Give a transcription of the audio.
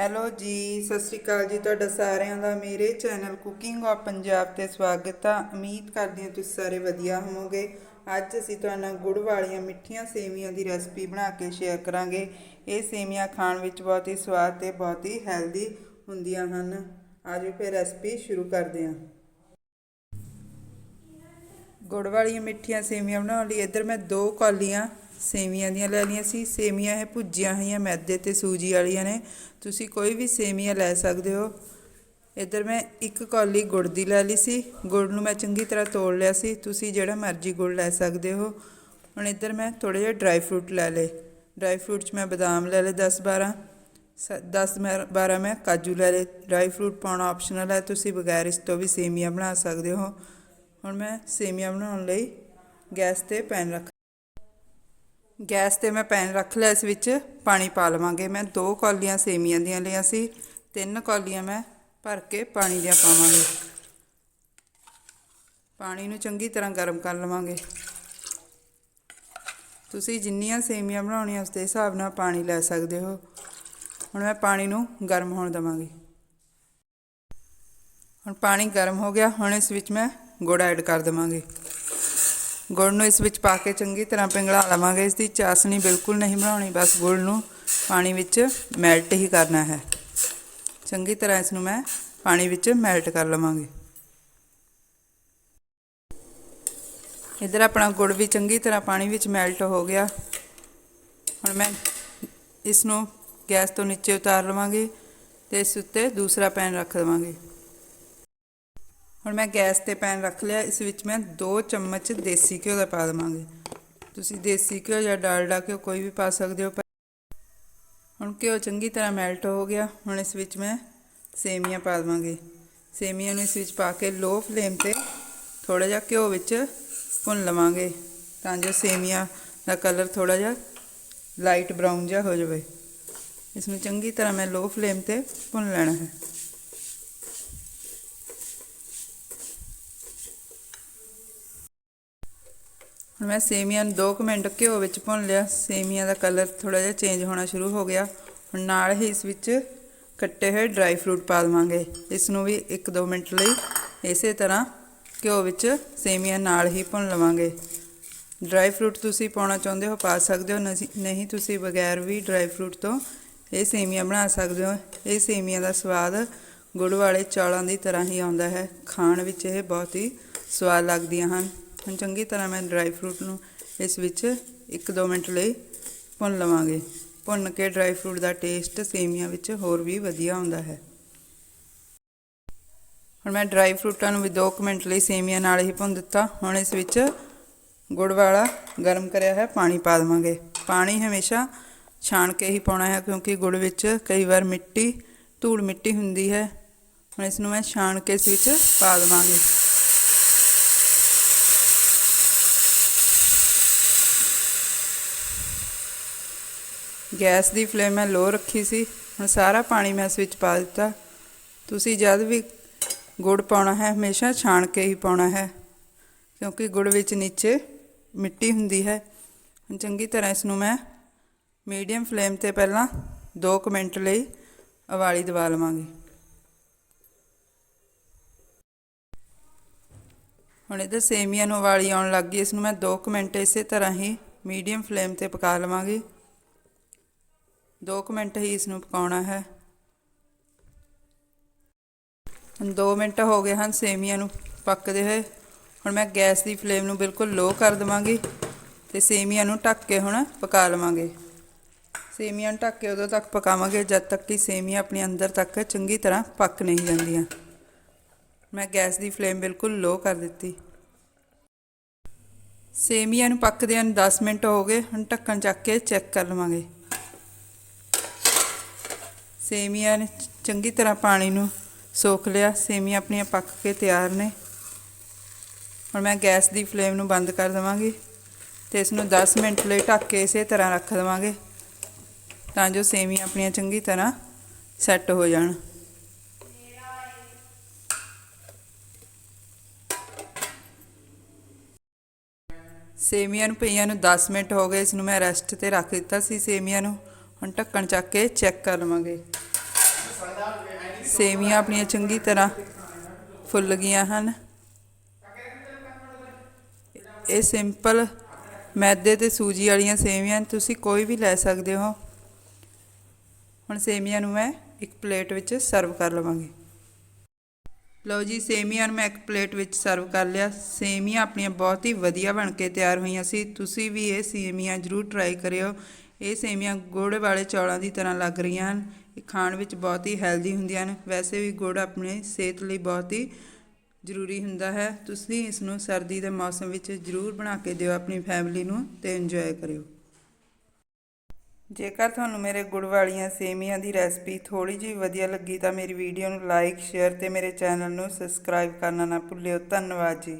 Hello ਜੀ, ਸਤਿ ਸ਼੍ਰੀ ਅਕਾਲ ਜੀ ਤੁਹਾਡਾ ਸਾਰਿਆਂ ਦਾ, ਮੇਰੇ ਚੈਨਲ ਕੁਕਿੰਗ ਆਫ ਪੰਜਾਬ ਤੇ ਸਵਾਗਤ ਆ। ਉਮੀਦ ਕਰਦੀ ਹਾਂ ਤੁਸੀਂ ਸਾਰੇ ਵਧੀਆ ਹੋਵੋਗੇ। ਅੱਜ ਅਸੀਂ ਤੁਹਾਨੂੰ ਨਾਲ ਗੁੜ ਵਾਲੀਆਂ ਮਿੱਠੀਆਂ ਸੇਵੀਆਂ ਦੀ ਰੈਸਪੀ ਬਣਾ ਕੇ ਸ਼ੇਅਰ ਕਰਾਂਗੇ। ਇਹ ਸੇਵੀਆਂ ਖਾਣ ਵਿੱਚ ਬਹੁਤ ਹੀ ਸਵਾਦ ਤੇ ਬਹੁਤ ਹੀ ਹੈਲਦੀ ਹੁੰਦੀਆਂ ਹਨ। ਆਜੋ ਫਿਰ ਰੈਸਪੀ ਸ਼ੁਰੂ ਕਰਦੇ ਹਾਂ। ਗੁੜ ਵਾਲੀਆਂ ਮਿੱਠੀਆਂ ਸੇਵੀਆਂ ਬਣਾਉਣ ਲਈ ਇੱਧਰ ਮੈਂ ਦੋ ਕੌਲੀਆਂ ਸੇਵੀਆਂ ਦੀਆਂ ਲੈ ਲਈਆਂ ਸੀ। ਸੇਵੀਆਂ ਇਹ ਭੁੱਜੀਆਂ ਹੋਈਆਂ, ਮੈਦੇ ਤੇ ਸੂਜੀ ਵਾਲੀਆਂ ਨੇ। ਤੁਸੀਂ ਕੋਈ ਵੀ ਸੇਵੀਆਂ ਲੈ ਸਕਦੇ ਹੋ। ਇੱਧਰ ਮੈਂ ਇੱਕ ਕੌਲੀ ਗੁੜ ਦੀ ਲੈ ਲਈ ਸੀ। ਗੁੜ ਨੂੰ ਮੈਂ ਚੰਗੀ ਤਰ੍ਹਾਂ ਤੋੜ ਲਿਆ ਸੀ। ਤੁਸੀਂ ਜਿਹੜਾ ਮਰਜ਼ੀ ਗੁੜ ਲੈ ਸਕਦੇ ਹੋ। ਹੁਣ ਇੱਧਰ ਮੈਂ ਥੋੜੇ ਜਿਹਾ ਡਰਾਈ ਫਰੂਟ ਲੈ ਲਏ। ਡਰਾਈ ਫਰੂਟ 'ਚ ਮੈਂ ਬਦਾਮ ਲੈ ਲਏ 10 12 10 ਮੈਂ 12 ਮੈਂ ਕਾਜੂ ਲੈ ਲਏ। ਡਰਾਈ ਫਰੂਟ ਪਾਉਣਾ ਆਪਸ਼ਨਲ ਹੈ। ਤੁਸੀਂ ਬਗੈਰ ਇਸ ਤੋਂ ਵੀ ਸੇਵੀਆਂ ਬਣਾ ਸਕਦੇ ਹੋ। ਹੁਣ ਮੈਂ ਸੇਵੀਆਂ ਬਣਾਉਣ ਲਈ ਗੈਸ ਤੇ ਪੈਨ ਰੱਖ ਗੈਸ ਤੇ ਮੈਂ ਪੈਨ ਰੱਖ ਲਿਆ ਇਸ ਵਿੱਚ, ਪਾਣੀ ਪਾ ਲਵਾਂਗੇ। ਮੈਂ ਦੋ ਕੌਲੀਆਂ ਸੇਮੀਆਂ ਦੀਆਂ ਲਈਆਂ ਸੀ, ਤਿੰਨ ਕੌਲੀਆਂ ਮੈਂ ਭਰ ਕੇ ਪਾਣੀ ਦੀਆਂ ਪਾਵਾਂਗੇ। ਪਾਣੀ ਨੂੰ ਚੰਗੀ ਤਰ੍ਹਾਂ ਗਰਮ ਕਰ ਲਵਾਂਗੇ। ਤੁਸੀਂ ਜਿੰਨੀਆਂ ਸੇਮੀਆਂ ਬਣਾਉਣੀਆਂ, ਉਸ ਦੇ ਹਿਸਾਬ ਨਾਲ ਪਾਣੀ ਲੈ ਸਕਦੇ ਹੋ। ਹੁਣ ਮੈਂ ਪਾਣੀ ਨੂੰ ਗਰਮ ਹੋਣ ਦਵਾਂਗੀ। ਹੁਣ ਪਾਣੀ ਗਰਮ ਹੋ ਗਿਆ, ਹੁਣ ਇਸ ਵਿੱਚ ਮੈਂ ਗੁੜ ਐਡ ਕਰ ਦੇਵਾਂਗੇ। ਗੁੜ ਨੂੰ ਇਸ ਵਿੱਚ ਪਾ ਕੇ ਚੰਗੀ ਤਰ੍ਹਾਂ ਪਿੰਗਲਾ ਲਵਾਂਗੇ। ਇਸ ਦੀ ਚਾਸਣੀ ਬਿਲਕੁਲ ਨਹੀਂ ਬਣਾਉਣੀ, ਬਸ ਗੁੜ ਨੂੰ ਪਾਣੀ ਵਿੱਚ ਮੈਲਟ ਹੀ ਕਰਨਾ ਹੈ। ਚੰਗੀ ਤਰ੍ਹਾਂ ਇਸ ਨੂੰ ਮੈਂ ਪਾਣੀ ਵਿੱਚ ਮੈਲਟ ਕਰ ਲਵਾਂਗੇ। ਇਧਰ ਆਪਣਾ ਗੁੜ ਵੀ ਚੰਗੀ ਤਰ੍ਹਾਂ ਪਾਣੀ ਵਿੱਚ ਮੈਲਟ ਹੋ ਗਿਆ। ਹੁਣ ਮੈਂ ਇਸ ਨੂੰ ਗੈਸ ਤੋਂ ਨੀਚੇ ਉਤਾਰ ਲਵਾਂਗੀ ਤੇ ਇਸ ਉੱਤੇ ਦੂਸਰਾ ਪੈਨ ਰੱਖ ਦੇਵਾਂਗੇ। ਹੁਣ ਮੈਂ ਗੈਸ ਤੇ ਪੈਨ ਰੱਖ ਲਿਆ, ਇਸ ਵਿੱਚ ਮੈਂ 2 ਚਮਚ ਦੇਸੀ ਘਿਓ ਦਾ ਪਾ ਦੇਵਾਂਗੇ। ਤੁਸੀਂ ਦੇਸੀ ਘਿਓ ਜਾਂ ਡਾਲਡਾ ਘਿਓ ਕੋਈ ਵੀ ਪਾ ਸਕਦੇ ਹੋ ਹੁਣ ਘਿਓ ਚੰਗੀ ਤਰ੍ਹਾਂ ਮੈਲਟ ਹੋ ਗਿਆ, ਹੁਣ ਇਸ ਵਿੱਚ ਮੈਂ ਸੇਮੀਆਂ ਪਾ ਦੇਵਾਂਗੇ। ਸੇਮੀਆਂ ਨੂੰ ਇਸ ਵਿੱਚ ਪਾ ਕੇ ਲੋ ਫਲੇਮ ਤੇ ਥੋੜਾ ਜਿਹਾ ਘਿਓ ਵਿੱਚ ਭੁੰਨ ਲਵਾਂਗੇ, ਤਾਂ ਜੋ ਸੇਮੀਆਂ ਦਾ ਕਲਰ ਥੋੜਾ ਜਿਹਾ ਲਾਈਟ ਬਰਾਊਨ ਜਿਹਾ ਹੋ ਜਾਵੇ। ਇਸ ਨੂੰ ਚੰਗੀ ਤਰ੍ਹਾਂ ਮੈਂ ਲੋ ਫਲੇਮ ਤੇ ਭੁੰਨ ਲੈਣਾ ਹੈ। ਹੁਣ ਮੈਂ ਸੇਮੀਆਂ ਨੂੰ 2 ਮਿੰਟ ਘਿਓ ਵਿੱਚ ਭੁੰਨ ਲਿਆ। ਸੇਮੀਆਂ ਦਾ ਕਲਰ ਥੋੜਾ ਜਿਹਾ ਚੇਂਜ ਹੋਣਾ ਸ਼ੁਰੂ ਹੋ ਗਿਆ। ਹੁਣ ਨਾਲ ਹੀ ਇਸ ਵਿੱਚ ਕੱਟੇ ਹੋਏ ਡਰਾਈ ਫਰੂਟ ਪਾ ਦੇਵਾਂਗੇ। ਇਸ ਨੂੰ ਵੀ 1-2 ਮਿੰਟ ਲਈ ਇਸੇ ਤਰ੍ਹਾਂ ਘਿਓ ਵਿੱਚ ਸੇਮੀਆਂ ਨਾਲ ਹੀ ਭੁੰਨ ਲਵਾਂਗੇ। ਡਰਾਈ ਫਰੂਟ ਤੁਸੀਂ ਪਾਉਣਾ ਚਾਹੁੰਦੇ ਹੋ ਪਾ ਸਕਦੇ ਹੋ, ਨਹੀਂ ਤੁਸੀਂ ਬਗੈਰ ਵੀ ਡਰਾਈ ਫਰੂਟ ਤੋਂ ਇਹ ਸੇਮੀਆਂ ਬਣਾ ਸਕਦੇ ਹੋ। ਇਹ ਸੇਮੀਆਂ ਦਾ ਸਵਾਦ ਗੁੜ ਵਾਲੇ ਚੌਲਾਂ ਦੀ ਤਰ੍ਹਾਂ ਹੀ ਆਉਂਦਾ ਹੈ। ਖਾਣ ਵਿੱਚ ਇਹ ਬਹੁਤ ਹੀ ਸਵਾਦ ਲੱਗਦੀਆਂ ਹਨ। ਹੁਣ ਚੰਗੀ ਤਰ੍ਹਾਂ ਮੈਂ ਡਰਾਈ ਫਰੂਟ ਨੂੰ ਇਸ ਵਿੱਚ 1-2 ਮਿੰਟ ਲਈ ਭੁੰਨ ਲਵਾਂਗੇ। ਭੁੰਨ ਕੇ ਡਰਾਈ ਫਰੂਟ ਦਾ ਟੇਸਟ ਸੇਮੀਆਂ ਵਿੱਚ ਹੋਰ ਵੀ ਵਧੀਆ ਆਉਂਦਾ ਹੈ। ਹੁਣ ਮੈਂ ਡਰਾਈ ਫਰੂਟਾਂ ਨੂੰ ਵੀ 2 ਮਿੰਟ ਲਈ ਸੇਮੀਆਂ ਨਾਲ ਹੀ ਭੁੰਨ ਦਿੱਤਾ। ਹੁਣ ਇਸ ਵਿੱਚ ਗੁੜ ਵਾਲਾ ਗਰਮ ਕਰਿਆ ਹੈ ਪਾਣੀ ਪਾ ਦੇਵਾਂਗੇ। ਪਾਣੀ ਹਮੇਸ਼ਾ ਛਾਣ ਕੇ ਹੀ ਪਾਉਣਾ ਹੈ, ਕਿਉਂਕਿ ਗੁੜ ਵਿੱਚ ਕਈ ਵਾਰ ਮਿੱਟੀ, ਧੂੜ ਮਿੱਟੀ ਹੁੰਦੀ ਹੈ। ਹੁਣ ਇਸ ਨੂੰ ਮੈਂ ਛਾਣ ਕੇ ਇਸ ਵਿੱਚ ਪਾ ਦੇਵਾਂਗੇ। ਗੈਸ ਦੀ ਫਲੇਮ ਮੈਂ ਲੋ ਰੱਖੀ ਸੀ, ਹੁਣ ਸਾਰਾ ਪਾਣੀ ਮੈਂ ਇਸ ਵਿੱਚ ਪਾ ਦਿੱਤਾ। ਤੁਸੀਂ ਜਦ ਵੀ ਗੁੜ ਪਾਉਣਾ ਹੈ, ਹਮੇਸ਼ਾ ਛਾਣ ਕੇ ਹੀ ਪਾਉਣਾ ਹੈ, ਕਿਉਂਕਿ ਗੁੜ ਵਿੱਚ ਨੀਚੇ ਮਿੱਟੀ ਹੁੰਦੀ ਹੈ। ਹੁਣ ਚੰਗੀ ਤਰ੍ਹਾਂ ਇਸ ਨੂੰ ਮੈਂ ਮੀਡੀਅਮ ਫਲੇਮ ਤੇ ਪਹਿਲਾਂ 2 ਮਿੰਟ ਲਈ ਉਬਾਲੀ ਦਵਾ ਲਵਾਂਗੀ। ਹੁਣ ਇਹਦੇ ਸੇਮੀਆਂ ਨੂੰ ਉਬਾਲੀ ਆਉਣ ਲੱਗ ਗਈ, ਇਸ ਨੂੰ ਮੈਂ 2 ਮਿੰਟ ਇਸੇ ਤਰ੍ਹਾਂ ਹੀ ਮੀਡੀਅਮ ਫਲੇਮ ਤੇ ਪਕਾ ਲਵਾਂਗੀ। 2 ਮਿੰਟ ਹੀ ਇਸ ਨੂੰ ਪਕਾਉਣਾ ਹੈ। ਹੁਣ 2 ਮਿੰਟ ਹੋ ਗਏ ਹਨ ਸੇਮੀਆਂ ਨੂੰ ਪੱਕਦੇ ਹੋਏ। ਹੁਣ ਮੈਂ ਗੈਸ ਦੀ ਫਲੇਮ ਨੂੰ ਬਿਲਕੁਲ ਲੋ ਕਰ ਦਵਾਂਗੀ ਤੇ ਸੇਮੀਆਂ ਨੂੰ ਢੱਕ ਕੇ ਹੁਣ ਪਕਾ ਲਵਾਂਗੇ। ਸੇਮੀਆਂ ਨੂੰ ਢੱਕ ਕੇ ਉਦੋਂ ਤੱਕ ਪਕਾਵਾਂਗੇ ਜਦ ਤੱਕ ਕਿ ਸੇਮੀਆਂ ਆਪਣੇ ਅੰਦਰ ਤੱਕ ਚੰਗੀ ਤਰ੍ਹਾਂ ਪੱਕ ਨਹੀਂ ਜਾਂਦੀਆਂ। ਮੈਂ ਗੈਸ ਦੀ ਫਲੇਮ ਬਿਲਕੁਲ ਲੋ ਕਰ ਦਿੱਤੀ। ਸੇਮੀਆਂ ਨੂੰ ਪੱਕਦਿਆਂ ਨੂੰ 10 ਮਿੰਟ ਹੋ ਗਏ। ਹੁਣ ਢੱਕਣ ਚੱਕ ਕੇ ਚੈੱਕ ਕਰ ਲਵਾਂਗੇ। ਸੇਮੀਆਂ ਨੇ ਚੰਗੀ ਤਰ੍ਹਾਂ ਪਾਣੀ ਨੂੰ ਸੋਖ ਲਿਆ। ਸੇਮੀਆਂ ਆਪਣੀਆਂ ਪੱਕ ਕੇ ਤਿਆਰ ਨੇ। ਹੁਣ ਮੈਂ ਗੈਸ ਦੀ ਫਲੇਮ ਨੂੰ ਬੰਦ ਕਰ ਦਵਾਂਗੀ ਤੇ ਇਸ ਨੂੰ 10 ਮਿੰਟ ਲਈ ਢੱਕ ਕੇ ਇਸੇ ਤਰ੍ਹਾਂ ਰੱਖ ਦਵਾਂਗੇ ਤਾਂ ਜੋ ਸੇਮੀਆਂ ਆਪਣੀਆਂ ਚੰਗੀ ਤਰ੍ਹਾਂ ਸੈੱਟ ਹੋ ਜਾਣ। ਸੇਮੀਆਂ ਨੂੰ ਪਈਆਂ ਨੂੰ 10 ਮਿੰਟ ਹੋ ਗਏ। ਇਸ ਨੂੰ ਮੈਂ ਰੈਸਟ ਤੇ ਰੱਖ ਦਿੱਤਾ ਸੀ। ਸੇਮੀਆਂ ਨੂੰ ਹੁਣ ਢੱਕਣ ਚੱਕ ਕੇ ਚੈੱਕ ਕਰ ਲਵਾਂਗੇ। ਸੇਵੀਆਂ ਆਪਣੀਆਂ ਚੰਗੀ ਤਰ੍ਹਾਂ ਫੁੱਲ ਗਈਆਂ ਹਨ। ਇਹ ਸਿੰਪਲ ਮੈਦੇ ਤੇ ਸੂਜੀ ਵਾਲੀਆਂ ਸੇਵੀਆਂ ਤੁਸੀਂ ਕੋਈ ਵੀ ਲੈ ਸਕਦੇ ਹੋ। ਹੁਣ ਸੇਵੀਆਂ ਨੂੰ ਮੈਂ ਇੱਕ ਪਲੇਟ ਵਿੱਚ ਸਰਵ ਕਰ ਲਵਾਂਗੀ। ਲਓ ਜੀ ਸੇਮੀਆਂ ਨੂੰ ਮੈਂ ਇੱਕ ਪਲੇਟ ਵਿੱਚ ਸਰਵ ਕਰ ਲਿਆ। ਸੇਮੀਆਂ ਆਪਣੀਆਂ ਬਹੁਤ ਹੀ ਵਧੀਆ ਬਣ ਕੇ ਤਿਆਰ ਹੋਈਆਂ ਸੀ। ਤੁਸੀਂ ਵੀ ਇਹ ਸੇਮੀਆਂ ਜ਼ਰੂਰ ਟਰਾਈ ਕਰਿਓ। ਇਹ ਸੇਮੀਆਂ ਗੁੜ ਵਾਲੇ ਚੌਲਾਂ ਦੀ ਤਰ੍ਹਾਂ ਲੱਗ ਰਹੀਆਂ ਹਨ। ਖਾਣ ਵਿੱਚ ਬਹੁਤ ਹੀ ਹੈਲਦੀ ਹੁੰਦੀਆਂ ਹਨ। ਵੈਸੇ ਵੀ ਗੁੜ ਆਪਣੀ ਸਿਹਤ ਲਈ ਬਹੁਤ ਹੀ ਜ਼ਰੂਰੀ ਹੁੰਦਾ ਹੈ। ਤੁਸੀਂ ਇਸ ਨੂੰ ਸਰਦੀ ਦੇ ਮੌਸਮ ਵਿੱਚ ਜ਼ਰੂਰ ਬਣਾ ਕੇ ਦਿਓ, ਆਪਣੀ ਫੈਮਿਲੀ ਨੂੰ ਤੇ ਇੰਜੋਏ ਕਰਿਓ। ਜੇਕਰ ਤੁਹਾਨੂੰ ਮੇਰੇ ਗੁੜ ਵਾਲੀਆਂ ਸੇਮੀਆਂ ਦੀ ਰੈਸਪੀ ਥੋੜੀ ਜਿਹੀ ਵਧੀਆ ਲੱਗੀ ਤਾਂ ਮੇਰੀ ਵੀਡੀਓ ਨੂੰ ਲਾਈਕ ਸ਼ੇਅਰ ਤੇ ਮੇਰੇ ਚੈਨਲ ਨੂੰ ਸਬਸਕ੍ਰਾਈਬ ਕਰਨਾ ਨਾ ਭੁੱਲਿਓ। ਧੰਨਵਾਦ ਜੀ।